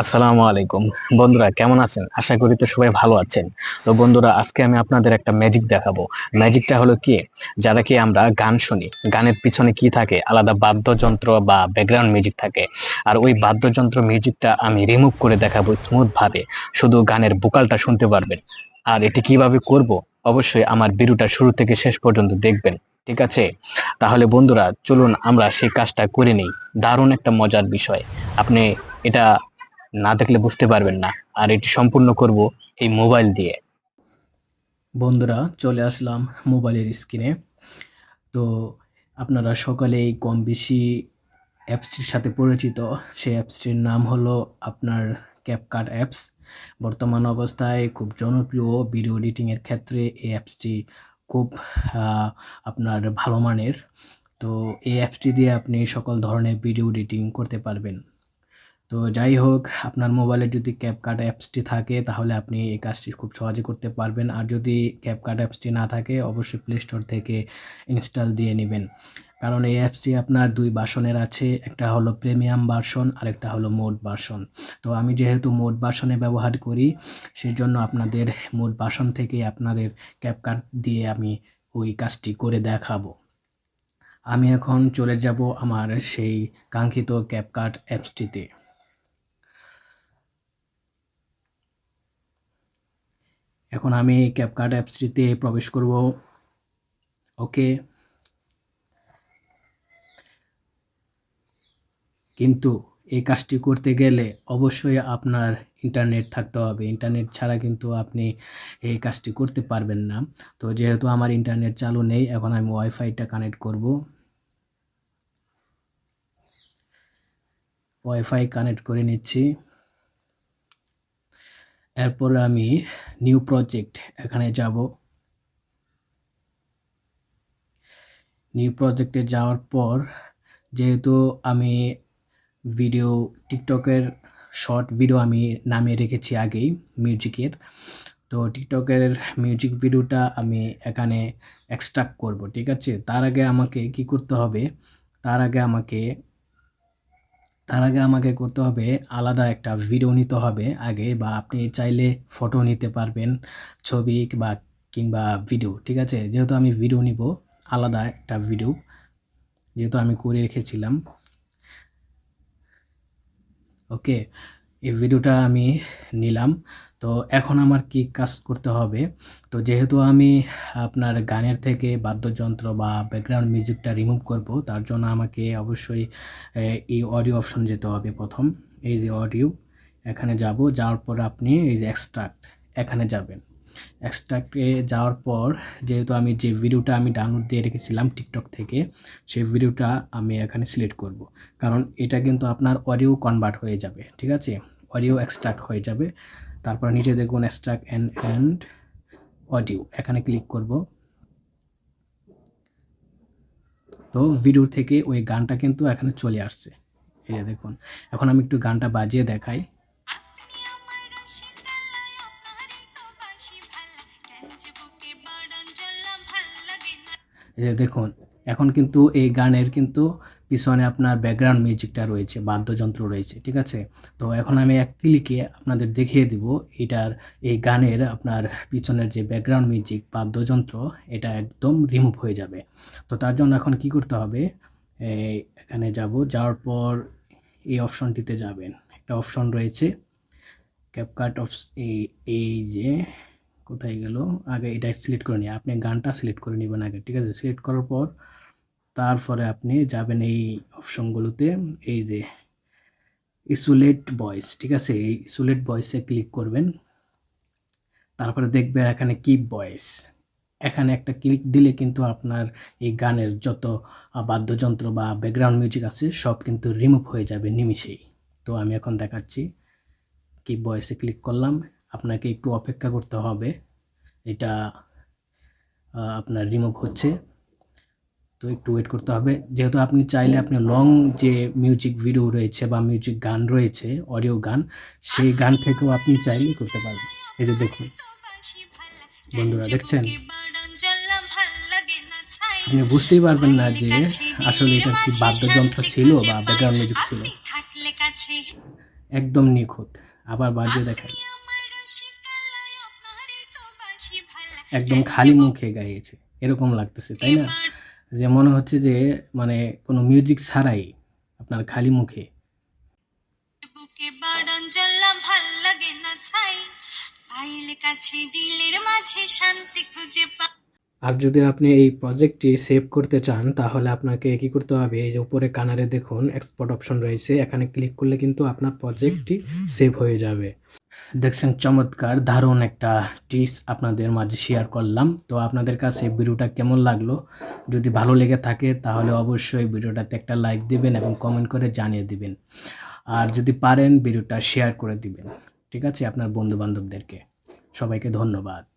আসসালামু আলাইকুম। বন্ধুরা, কেমন আছেন? আশা করি তো সবাই ভালো আছেন। তো বন্ধুরা, আজকে আমি আপনাদের একটা ম্যাজিক দেখাবো। ম্যাজিকটা হলো কি? যারা কি আমরা গান শুনি, গানের পিছনে কি থাকে? আলাদা বাদ্যযন্ত্র বা ব্যাকগ্রাউন্ড মিউজিক থাকে। আর ওই বাদ্যযন্ত্র মিউজিকটা আমি রিমুভ করে দেখাবো স্মুথ ভাবে শুধু গানের বোকালটা শুনতে পারবেন। আর এটি কীভাবে করব? অবশ্যই আমার ভিডিওটা শুরু থেকে শেষ পর্যন্ত দেখবেন। ঠিক আছে? তাহলে বন্ধুরা, চলুন আমরা সেই কাজটা করে নিই। দারুণ একটা মজার বিষয়। আপনি এটা না দেখলে বুঝতে পারবেন না। আর এটি সম্পূর্ণ করব এই মোবাইল দিয়ে। বন্ধুরা, চলে আসলাম মোবাইলের স্ক্রিনে। তো আপনারা সকলেই কম বেশি অ্যাপসটির সাথে পরিচিত। সেই অ্যাপসটির নাম হলো আপনার ক্যাপকাট অ্যাপস বর্তমান অবস্থায় খুব জনপ্রিয় ভিডিও এডিটিংয়ের ক্ষেত্রে এই অ্যাপসটি খুব আপনার ভালো মানের। তো এই অ্যাপসটি দিয়ে আপনি সকল ধরনের ভিডিও এডিটিং করতে পারবেন। তো যাই হোক, আপনার মোবাইলে যদি ক্যাপকাট অ্যাপসটি থাকে, তাহলে আপনি এই কাজটি খুব সহজে করতে পারবেন। আর যদি ক্যাপকাট অ্যাপসটি না থাকে, অবশ্যই প্লে স্টোর থেকে ইনস্টল দিয়ে নেবেন। কারণ এই অ্যাপসটি আপনার দুই ভার্সনের আছে, একটা হলো প্রিমিয়াম ভার্সন আর একটা হলো মোড ভার্সন তো আমি যেহেতু মোড ভার্সনে ব্যবহার করি সেই জন্য আপনাদের মোড ভার্সন থেকে আপনাদের ক্যাপকাট দিয়ে আমি ওই কাজটি করে দেখাবো। আমি এখন চলে যাব আমার সেই কাঙ্ক্ষিত ক্যাপকাট অ্যাপসটিতে। এখন আমি ক্যাপকাট অ্যাপসটিতে প্রবেশ করব। ওকে। কিন্তু এই কাজটি করতে গেলে অবশ্যই আপনার ইন্টারনেট থাকতে হবে। ইন্টারনেট ছাড়া কিন্তু আপনি এই কাজটি করতে পারবেন না। তো যেহেতু আমার ইন্টারনেট চালু নেই, এখন আমি ওয়াইফাইটা কানেক্ট করব। ওয়াইফাই কানেক্ট করে নিচ্ছি। এরপর আমি নিউ প্রজেক্ট এখানে যাব। নিউ প্রজেক্টে যাওয়ার পর যেহেতু আমি ভিডিও, টিকটকের শর্ট ভিডিও আমি নামিয়ে রেখেছি আগেই, মিউজিকের, তো টিকটকের মিউজিক ভিডিওটা আমি এখানে এক্সট্রাক্ট করব, ঠিক আছে? তার আগে আমাকে কি করতে হবে? তার আগে আমাকে তার আগে আমাকে করতে হবে আলাদা একটা ভিডিও নিতে হবে আগে বা আপনি চাইলে ফটো নিতে পারবেন, ছবি বা কিংবা ভিডিও ঠিক আছে? যেহেতু আমি ভিডিও নিব, আলাদা একটা ভিডিও যেহেতু আমি করে রেখেছিলাম। ওকে এই ভিডিওটা আমি নিলাম। তো এখন আমার কি কাজ করতে হবে? তো যেহেতু আমি আপনার গানের থেকে বাদ্যযন্ত্র বা ব্যাকগ্রাউন্ড মিউজিকটা রিমুভ করব, তার জন্য আমাকে অবশ্যই এই অডিও অপশন যেতে হবে প্রথম। এই যে অডিও এখানে যাব, যাওয়ার পর আপনি এই যে এক্সট্রাক্ট এখানে যাবেন। এক্সট্রাক্টে যাওয়ার পর যেহেতু আমি যে ভিডিওটা আমি ডাউনলোড দিয়ে রেখেছিলাম টিকটক থেকে সেই ভিডিওটা আমি এখানে সিলেক্ট করব। কারণ এটা কিন্তু আপনার অডিও কনভার্ট হয়ে যাবে, ঠিক আছে? অডিও এক্সট্রাক্ট হয়ে যাবে। তারপর নিচে দেখুন এক্সট্রাক্ট অ্যান্ড অ্যান্ড অডিও এখানে ক্লিক করব। তো ভিডিও থেকে ওই গানটা কিন্তু এখানে চলে আসছে। এই দেখুন এখন আমি একটু গানটা বাজিয়ে দেখাই। এই দেখুন এখন কিন্তু এই গানের কিন্তু পিছনে আপনার ব্যাকগ্রাউন্ড মিউজিকটা রয়েছে, বাদ্যযন্ত্র রয়েছে, ঠিক আছে? তো এখন আমি এক ক্লিকে আপনাদের দেখিয়ে দিব এটার, এই গানের আপনার পিছনের যে ব্যাকগ্রাউন্ড মিউজিক বাদ্যযন্ত্র, এটা একদম রিমুভ হয়ে যাবে। তো তার জন্য এখন কি করতে হবে? এখানে যাব, যাওয়ার পর এই অপশনটিতে যাবেন। একটা অপশন রয়েছে ক্যাপকাট অফ এই এই যে কোথায় গেল? আগে এটা সিলেক্ট করে নিই। আপনি গানটা সিলেক্ট করে নেবেন আগে, ঠিক আছে? সিলেক্ট করার পর তারপরে আপনি যাবেন এই অপশনগুলোতে, এই যে ইসুলেট ভয়েস ঠিক আছে? এই ইসুলেট ভয়েসে ক্লিক করবেন। তারপরে দেখবেন এখানে কিপ ভয়েস এখানে একটা ক্লিক দিলে কিন্তু আপনার এই গানের যত বাদ্যযন্ত্র বা ব্যাকগ্রাউন্ড মিউজিক আছে, সব কিন্তু রিমুভ হয়ে যাবে নিমিষেই। তো আমি এখন দেখাচ্ছি। কি ভয়েসে ক্লিক করলাম। আপনাকে একটু অপেক্ষা করতে হবে। এটা আপনার রিমুভ হচ্ছে। তো একটু ওয়েট করতে হবে। যেহেতু আপনি চাইলে আপনি লং যে মিউজিক ভিডিও রয়েছে বা মিউজিক গান রয়েছে অডিও গান, সেই গান থেকেও আপনি চাইলেই করতে পারবেন। এই যে দেখুন, বন্ধুরা দেখছেন? আপনি বুঝতেই পারবেন না যে আসলে এটা কি বাদ্যযন্ত্র ছিল বা ব্যাকগ্রাউন্ড মিউজিক ছিল। একদম নিখুঁত। আবার বাঁশি ভালা একদম খালি মুখে গাইয়েছে এরকম লাগতেছে, তাই না? যে মনে হচ্ছে যে মানে কোনো মিউজিক ছাড়াই আপনার খালি মুখে। বুকে বাড়ন জ্বলা ভালো লাগে না ছাই। পাইলে কাছে দিলের মাঝে শান্তি খুঁজে পা আর যদি আপনি এই প্রজেক্টটি সেভ করতে চান তাহলে আপনাকে কি করতে হবে? এই যে উপরে কানারে দেখুন এক্সপোর্ট অপশন রয়েছে। এখানে ক্লিক করলে কিন্তু আপনার প্রজেক্টটি সেভ হয়ে যাবে। দেখছেন চমৎকার, দারুণ একটা টিস আপনাদের মাঝে শেয়ার করলাম। তো আপনাদের কাছে ভিডিওটা কেমন লাগল? যদি ভালো লেগে থাকে, তাহলে অবশ্যই ভিডিওটাতে একটা লাইক দিবেন এবং কমেন্ট করে জানিয়ে দিবেন। আর যদি পারেন, ভিডিওটা শেয়ার করে দিবেন। ঠিক আছে, আপনার বন্ধু বান্ধবদেরকে সবাইকে ধন্যবাদ।